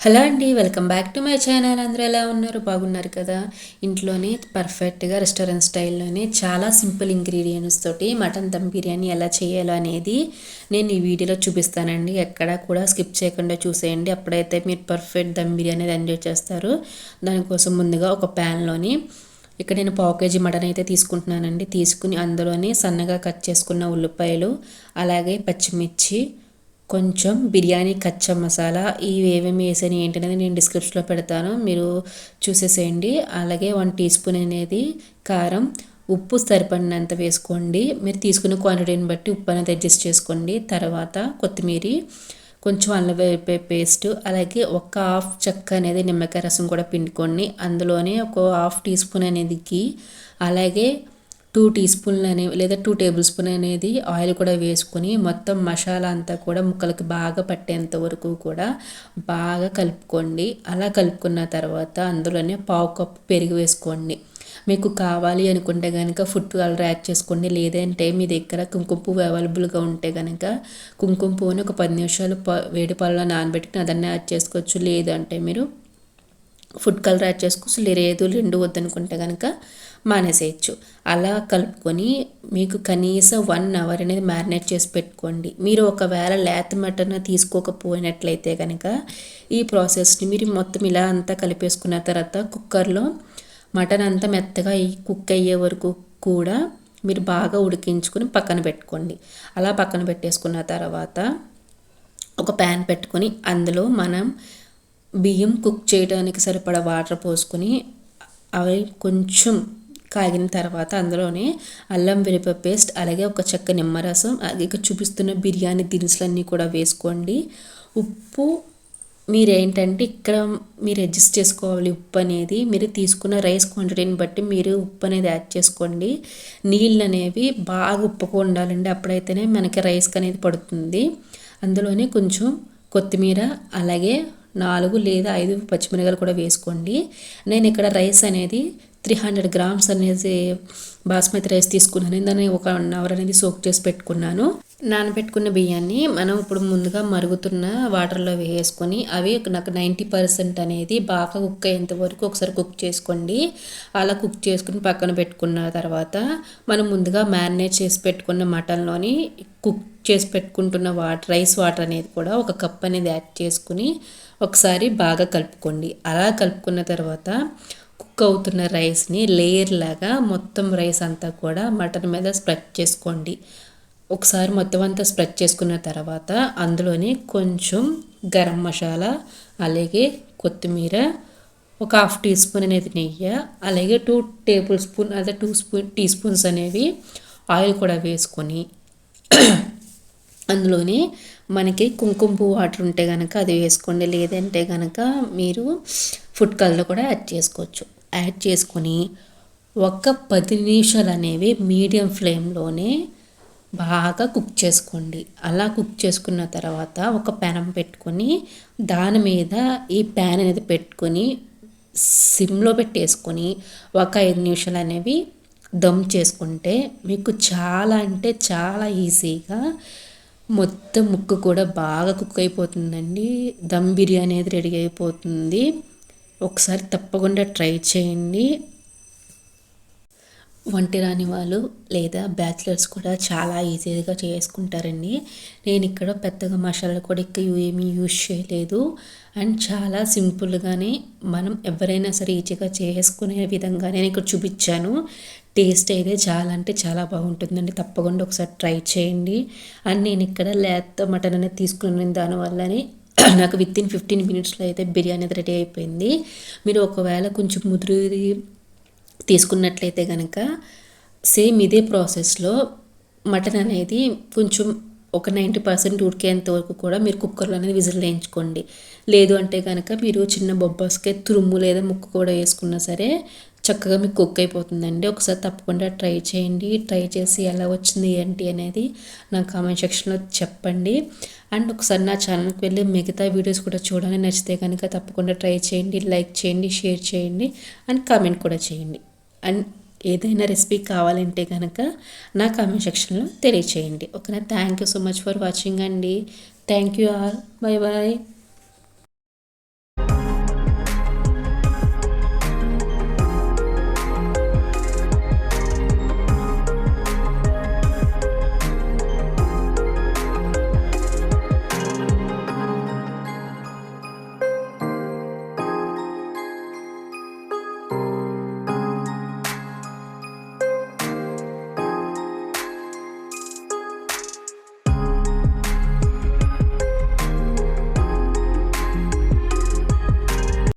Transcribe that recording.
Hello అండి welcome back to my channel. అందరూ ఎలా ఉన్నారు? బాగున్నారు కదా? ఇంట్లోనే పర్ఫెక్ట్గా రెస్టారెంట్ స్టైల్లోనే చాలా సింపుల్ ఇంగ్రీడియంట్స్ తోటి మటన్ దమ్ బిర్యానీ ఎలా చేయాలో అనేది నేను ఈ వీడియోలో చూపిస్తానండి. ఎక్కడా కూడా స్కిప్ చేయకుండా చూసేయండి. అప్పుడైతే మీరు పర్ఫెక్ట్ దమ్ బిర్యానీ ఎంజాయ్ చేస్తారు. దానికోసం ముందుగా ఒక ప్యాన్లోని ఇక్కడ నేను పావు కేజీ మటన్ అయితే తీసుకుంటున్నానండి. తీసుకుని అందులోనే సన్నగా కట్ చేసుకున్న ఉల్లిపాయలు అలాగే పచ్చిమిర్చి కొంచెం బిర్యానీ కచ్చా మసాలా ఇవి ఏమేమి వేసాను ఏంటనేది నేను డిస్క్రిప్షన్లో పెడతాను. మీరు చూసేసేయండి. అలాగే వన్ టీ స్పూన్ అనేది కారం ఉప్పు సరిపడినంత వేసుకోండి. మీరు తీసుకున్న క్వాంటిటీని బట్టి ఉప్పు అనేది అడ్జస్ట్ చేసుకోండి. తర్వాత కొత్తిమీర కొంచెం అల్లం పేస్ట్ అలాగే ఒక హాఫ్ చెక్క అనేది నిమ్మకాయ రసం కూడా పిండుకోండి. అందులోనే ఒక హాఫ్ టీ స్పూన్ అనేది గీ అలాగే టూ టీ స్పూన్లు అనేవి లేదా టూ టేబుల్ స్పూన్ అనేది ఆయిల్ కూడా వేసుకొని మొత్తం మసాలా అంతా కూడా ముక్కలకి బాగా పట్టేంత వరకు కూడా బాగా కలుపుకోండి. అలా కలుపుకున్న తర్వాత అందులోనే పావు కప్పు పెరుగు వేసుకోండి. మీకు కావాలి అనుకుంటే కనుక ఫుడ్ కలర్ యాడ్ చేసుకోండి. లేదంటే మీ దగ్గర కుంకుమ పువ్వు అవైలబుల్గా ఉంటే కనుక కుంకుమ పువ్వుని ఒక పది నిమిషాలు వేడి పాలలో నానబెట్టుకుని అదన్నీ యాడ్ చేసుకోవచ్చు. లేదంటే మీరు ఫుడ్ కలర్ యాడ్ చేసుకోవచ్చు లేదు రెండు వద్దనుకుంటే కనుక మానేసేయచ్చు. అలా కలుపుకొని మీకు కనీసం వన్ అవర్ అనేది మ్యారినేట్ చేసి పెట్టుకోండి. మీరు ఒకవేళ లేత మటన్ తీసుకోకపోయినట్లయితే కనుక ఈ ప్రాసెస్ని మీరు మొత్తం ఇలా అంతా కలిపేసుకున్న తర్వాత కుక్కర్లో మటన్ అంతా మెత్తగా కుక్ అయ్యే వరకు కూడా మీరు బాగా ఉడికించుకొని పక్కన పెట్టుకోండి. అలా పక్కన పెట్టేసుకున్న తర్వాత ఒక ప్యాన్ పెట్టుకొని అందులో మనం బియ్యం కుక్ చేయడానికి సరిపడా వాటర్ పోసుకొని అవి కొంచెం కాగిన తర్వాత అందులోనే అల్లం వెల్లిపాయ పేస్ట్ అలాగే ఒక చెక్క నిమ్మరసం ఇక చూపిస్తున్న బిర్యానీ దినుసులన్నీ కూడా వేసుకోండి. ఉప్పు మీరేంటంటే ఇక్కడ మీరు అడ్జస్ట్ చేసుకోవాలి ఉప్పు అనేది. మీరు తీసుకున్న రైస్ క్వాంటిటీని బట్టి మీరు ఉప్పు అనేది యాడ్ చేసుకోండి. నీళ్ళు అనేవి బాగా ఉప్పుగా ఉండాలండి. అప్పుడైతేనే మనకి రైస్కి అనేది పడుతుంది. అందులోనే కొంచెం కొత్తిమీర అలాగే నాలుగు లేదా ఐదు పచ్చిమిరకాయలు కూడా వేసుకోండి. నేను ఇక్కడ రైస్ అనేది త్రీ హండ్రెడ్ గ్రామ్స్ అనేది బాస్మతి రైస్ తీసుకున్నాను. దాన్ని ఒక వన్ అవర్ అనేది సోక్ చేసి పెట్టుకున్నాను. నానబెట్టుకున్న బియ్యాన్ని మనం ఇప్పుడు ముందుగా మరుగుతున్న వాటర్లో వేసుకొని అవి నాకు నైంటీ పర్సెంట్ అనేది బాగా కుక్ అయ్యేంత వరకు ఒకసారి కుక్ చేసుకోండి. అలా కుక్ చేసుకుని పక్కన పెట్టుకున్న తర్వాత మనం ముందుగా మ్యారినేట్ చేసి పెట్టుకున్న మటన్లోని కుక్ చేసి పెట్టుకుంటున్న వాటర్ రైస్ వాటర్ అనేది కూడా ఒక కప్ అనేది యాడ్ చేసుకుని ఒకసారి బాగా కలుపుకోండి. అలా కలుపుకున్న తర్వాత కుక్ అవుతున్న రైస్ని లేయర్ లాగా మొత్తం రైస్ అంతా కూడా మటన్ మీద స్ప్రెడ్ చేసుకోండి. ఒకసారి మొత్తం అంతా స్ప్రెడ్ చేసుకున్న తర్వాత అందులోని కొంచెం గరం మసాలా అలాగే కొత్తిమీర ఒక హాఫ్ టీ స్పూన్ అనేది నెయ్యి అలాగే టూ టేబుల్ స్పూన్ అదే టూ స్పూన్ టీ స్పూన్స్ అనేవి ఆయిల్ కూడా వేసుకొని అందులోని మనకి కుంకుమ పువ్వు వాటర్ ఉంటే కనుక అది వేసుకోండి లేదంటే కనుక మీరు ఫుడ్ కలర్ కూడా యాడ్ చేసుకోవచ్చు. యాడ్ చేసుకొని ఒక పది నిమిషాలు అనేవి మీడియం ఫ్లేమ్లోనే బాగా కుక్ చేసుకోండి. అలా కుక్ చేసుకున్న తర్వాత ఒక పెనం పెట్టుకొని దాని మీద ఈ ప్యాన్ అనేది పెట్టుకొని సిమ్లో పెట్టేసుకొని ఒక ఐదు నిమిషాలు అనేవి దమ్ చేసుకుంటే మీకు చాలా అంటే చాలా ఈజీగా మొత్తం ముక్కు కూడా బాగా కుక్ అయిపోతుందండి. దమ్ బిర్యానీ అనేది రెడీ అయిపోతుంది. ఒకసారి తప్పకుండా ట్రై చేయండి. వంటి రాని వాళ్ళు లేదా బ్యాచిలర్స్ కూడా చాలా ఈజీగా చేసుకుంటారండి. నేను ఇక్కడ పెద్దగా మసాలాలు కూడా ఎక్కువ ఏమీ యూజ్ చేయలేదు. అండ్ చాలా సింపుల్గానే మనం ఎవరైనా సరే ఈజీగా చేసుకునే విధంగా నేను ఇక్కడ చూపించాను. టేస్ట్ అయితే చాలా అంటే చాలా బాగుంటుందండి. తప్పకుండా ఒకసారి ట్రై చేయండి. అండ్ నేను ఇక్కడ లేత మటన్ అనేది తీసుకుని దానివల్లనే నాకు విత్ ఇన్ ఫిఫ్టీన్ మినిట్స్లో అయితే బిర్యానీ అయితే రెడీ అయిపోయింది. మీరు ఒకవేళ కొంచెం ముదురు తీసుకున్నట్లయితే కనుక సేమ్ ఇదే ప్రాసెస్లో మటన్ అనేది కొంచెం ఒక నైంటీ పర్సెంట్ ఉడికేంత వరకు కూడా మీరు కుక్కర్లో అనేది విజిల్ వేయించుకోండి. లేదు అంటే కనుక మీరు చిన్న బొబ్బాస్కే తురుము లేదా ముక్కు కూడా వేసుకున్నా సరే చక్కగా మీకు కుక్ అయిపోతుందండి. ఒకసారి తప్పకుండా ట్రై చేయండి. ట్రై చేసి ఎలా వచ్చింది ఏంటి అనేది నా కామెంట్ సెక్షన్లో చెప్పండి. అండ్ ఒకసారి నా ఛానల్కి వెళ్ళి మిగతా వీడియోస్ కూడా చూడాలని నచ్చితే కనుక తప్పకుండా ట్రై చేయండి. లైక్ చేయండి షేర్ చేయండి అండ్ కామెంట్ కూడా చేయండి. అండ్ ఏదైనా రెసిపీ కావాలంటే కనుక నా కామెంట్ సెక్షన్లో తెలియచేయండి. ఓకేనా? Thank you so much for watching అండి. Thank you all bye bye